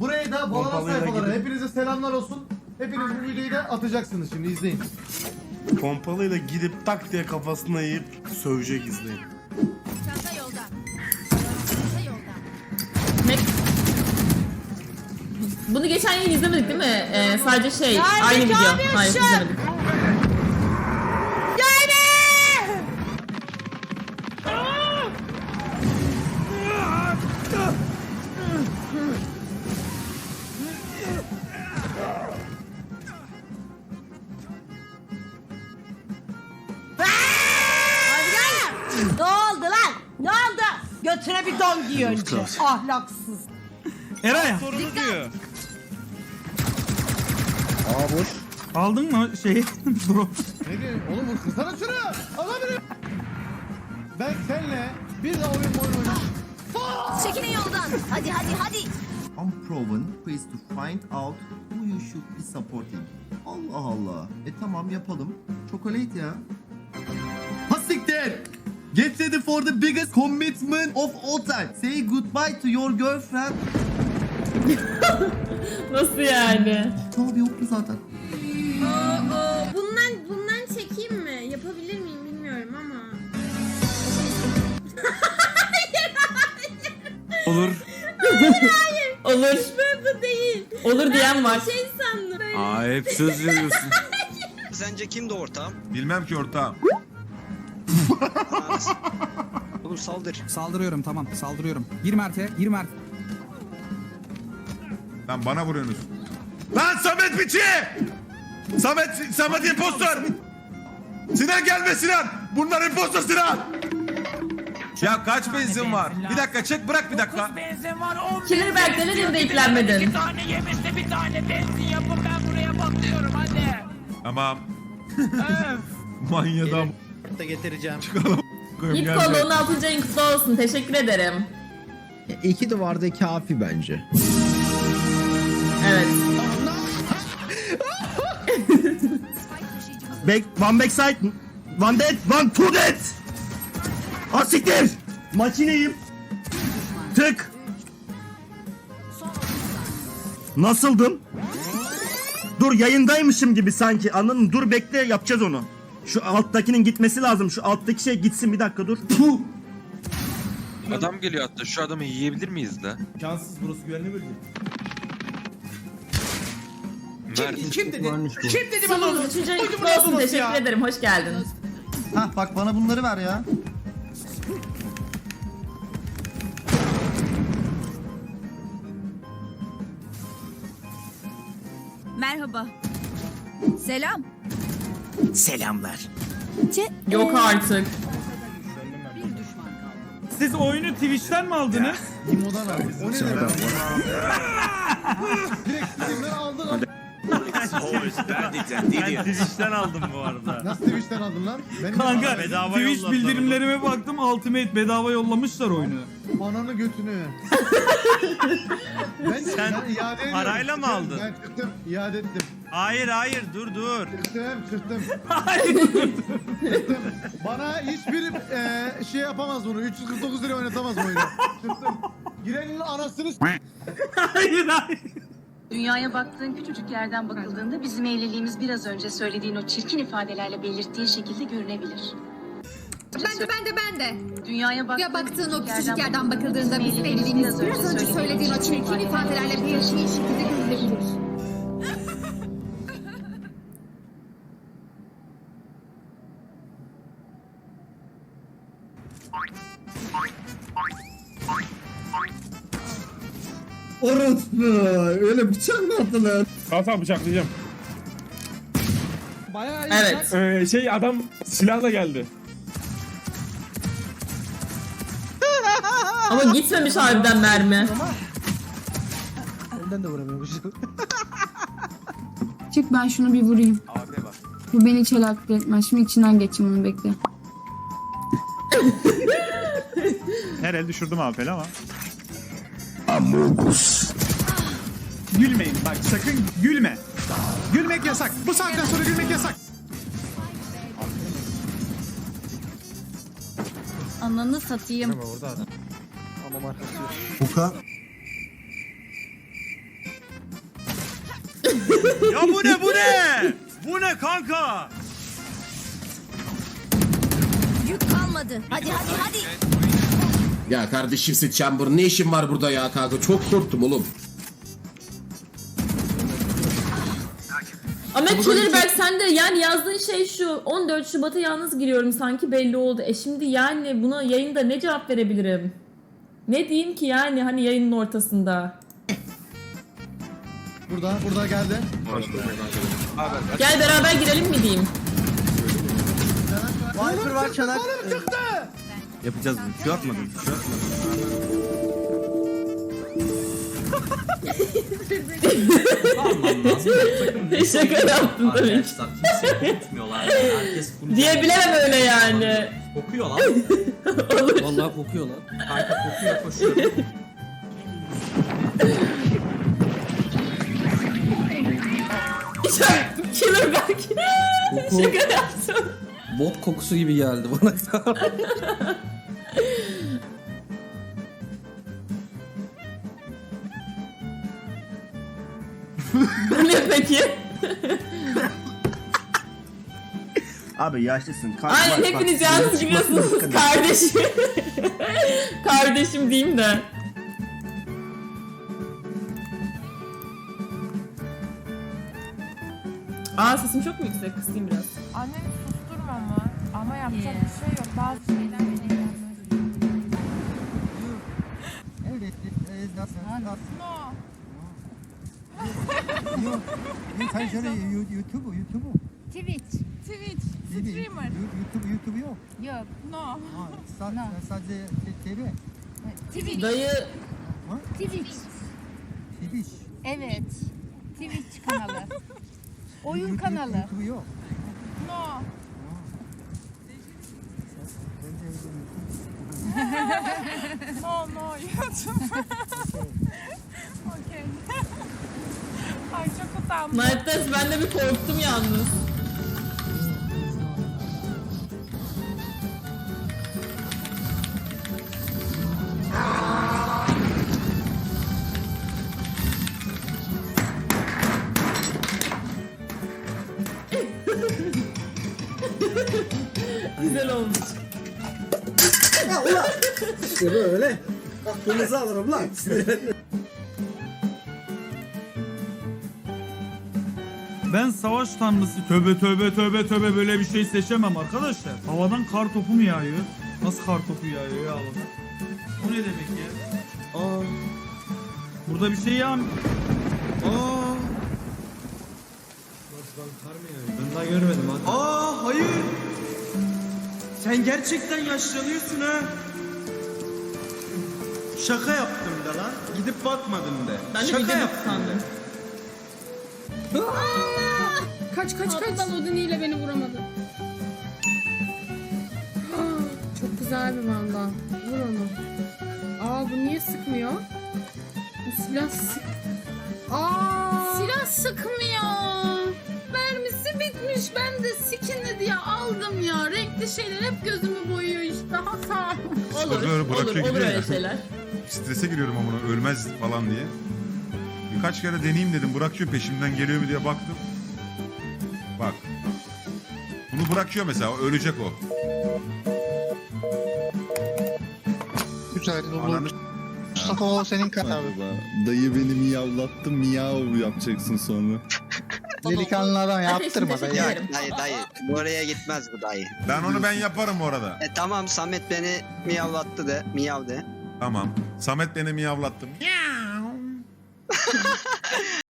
Buraya da Valorant Pompalıyla sayfaları. gidip- Hepinize selamlar olsun. Hepiniz bu videoyu da atacaksınız şimdi izleyin. Pompalıyla gidip tak diye kafasına yiyip sövecek izleyin. Çanta yolda. Çanta yolda. Ne? Bunu geçen yıl izlemedik değil mi? Ee, sadece şey, aynı video. Hayır izlemedik. Ne oldu lan? Ne oldu? Götüne bir don giy önce. Ahlaksız. Eray Sorunu diyor. aldın mı şeyi? Drop. Ne diyorsun? Oğlum ısırsana şunu. Alabilirim. Ben seninle bir de oyun oyun oynayacağım. Çekilin yoldan. Hadi hadi hadi. unproven ways to find out who you should be supporting. Allah Allah. E tamam yapalım. Chocolate ya. Hasiktir! Get ready for the biggest commitment of all time. Say goodbye to your girlfriend. Nasıl yani? Abi yoktu zaten. Bundan bundan çekeyim mi? Yapabilir miyim bilmiyorum ama. Olur. Olur. Bu değil. Olur diyen var. Şey sandım. Böyle Aa hep söz veriyorsun. Sence kimdi ortağım? Bilmem ki ortağım. Oğlum saldır. Saldırıyorum tamam saldırıyorum. Gir Mert'e gir Mert. Lan bana vuruyorsunuz. Lan Samet Biçi! Samet, Samet impostor! Sinan gelme Sinan! Bunlar impostor Sinan! Ya kaç benzin var? Bir dakika çek bırak bir dakika. Killer Berk neden de yüklenmedin? Tamam. Manyadam. Da getireceğim. Git kolu 16. ayın kutlu olsun. Teşekkür ederim. İki duvarda kafi bence. Evet. Back, one backside, one dead, one two dead. Asiktir. Makineyim. Tık. Nasıldım? Dur yayındaymışım gibi sanki anladın mı? Dur bekle yapacağız onu. Şu alttakinin gitmesi lazım. Şu alttaki şey gitsin bir dakika dur. Puh. Adam geliyor hatta şu adamı yiyebilir miyiz de? Şanssız burası güvenli bölge. Mert. Kim dedi? Kim dedi bana onu? 3. ayın Koydu kutlu buraya olsun. donusu Teşekkür ya. ederim. Hoş geldin. Hah bak bana bunları ver ya. Merhaba. Selam. Selamlar. Yok artık. Siz oyunu Twitch'ten mi aldınız? Limodan aldım. O ne demek? Direkt Steam'den aldın. Ben Twitch'ten aldım bu arada. Nasıl Twitch'ten aldın lan? Ben de Kanka aldım. Twitch bildirimlerime baktım Ultimate bedava yollamışlar oyunu. Ananı götünü. ben Sen ben iade ediyorum. parayla mı aldın? Ben çıktım. iade ettim. Hayır hayır dur dur. Çıktım çıktım. çıktım. Bana hiçbir e, şey yapamaz bunu. 349 lira oynatamaz bu oyunu. Çıktım. Girenin anasını s- hayır hayır. Dünyaya baktığın küçücük yerden bakıldığında bizim evliliğimiz biraz önce söylediğin o çirkin ifadelerle belirttiği şekilde görünebilir. Ben de ben de ben de. Dünyaya baktığın, Ya baktığın o küçücük yerden bakıldığında bizim evliliğimiz biraz önce söylediğin o çirkin ifadelerle belirttiği şekilde görülebilir. Orospu. Öyle bıçak mı attılar? Kalsam bıçaklayacağım. Evet. Ee, şey adam silahla geldi. Ama gitmemiş harbiden mermi. Çık ben şunu bir vurayım. Bu beni hiç alakadar etmez. Şimdi içinden geçeyim onu bekle. Her el düşürdüm abi ama. Amogus. Gülmeyin bak sakın gülme. Gülmek yasak. Bu saatten sonra gülmek yasak. Ananı satayım. Buka. Ya bu ne bu ne? Bu ne kanka? Yük kalmadı. Hadi hadi hadi. Ya kardeşim Sid Chamber ne işin var burada ya kanka? Çok korktum oğlum. Ama Çılırberk sen de yani yazdığın şey şu 14 Şubat'a yalnız giriyorum sanki belli oldu. E şimdi yani buna yayında ne cevap verebilirim? Ne diyeyim ki yani hani yayının ortasında? Burada, burada geldi. Gel beraber girelim mi diyeyim? Viper var çanak. çıktı. Yapacağız bunu. Şu atmadım. Şu atmadım. Şaka yaptım tabii ki. Diye bilemem öyle yani. Kokuyor lan. Olur. Vallahi kokuyor lan. Kanka kokuyor koşuyor. Çılırberk. Şaka yaptım. Bot kokusu gibi geldi bana. ne peki? Abi yaşlısın. Kalk, Aynen bak, bak, hepiniz sigara yalnız sakın. kardeşim. kardeşim diyeyim de. Aa sesim çok mu yüksek? Kısayım biraz. Anneni susturma ama. Ama yapacak bir şey yok. Bazı şeyler beni Yok. Sen şöyle YouTube, YouTube. Twitch. Twitch. Streamer. YouTube, YouTube yok. Yok. No. Sadece TV. Twitch. Dayı Twitch. Twitch. Evet. Twitch kanalı. Oyun kanalı. YouTube yok. No. no no YouTube. Utandım. Mertes ben de bir korktum yalnız. Güzel olmuş. Böyle. Aklınızı alırım lan. Ben savaş tanrısı tövbe tövbe tövbe tövbe böyle bir şey seçemem arkadaşlar. Havadan kar topu mu yağıyor? Nasıl kar topu yağıyor ya havada? O ne demek ya? Aa. Burada bir şey yağmıyor. Aa. Ben daha görmedim hadi. Aa hayır. Sen gerçekten yaşlanıyorsun ha. Şaka yaptım da lan. Gidip bakmadım da. Ben de Şaka video yaptım. sandım. Kaç kaç kaç. Aptal Odin beni vuramadı. Çok güzel bir manda. Vur onu. Aa bu niye sıkmıyor? Bu silah sık... Aa silah sıkmıyor. Mermisi bitmiş. Ben de skinli diye aldım ya. Renkli şeyler hep gözümü boyuyor işte. Hasar. Olur, olur, olur öyle şeyler. Strese giriyorum ama ölmez falan diye. Birkaç kere deneyeyim dedim bırakıyor peşimden geliyor mu diye baktım. Bak. Bunu bırakıyor mesela ölecek o. Güzel. Ananı Mustafa o senin kanalın. Dayı beni miyavlattı miyav yapacaksın sonra. Delikanlı adam yaptırma ya. ederim. Dayı dayı. Oraya gitmez bu dayı. Ben onu ben yaparım orada. E tamam Samet beni miyavlattı de. Miyav de. Tamam. Samet beni miyavlattı.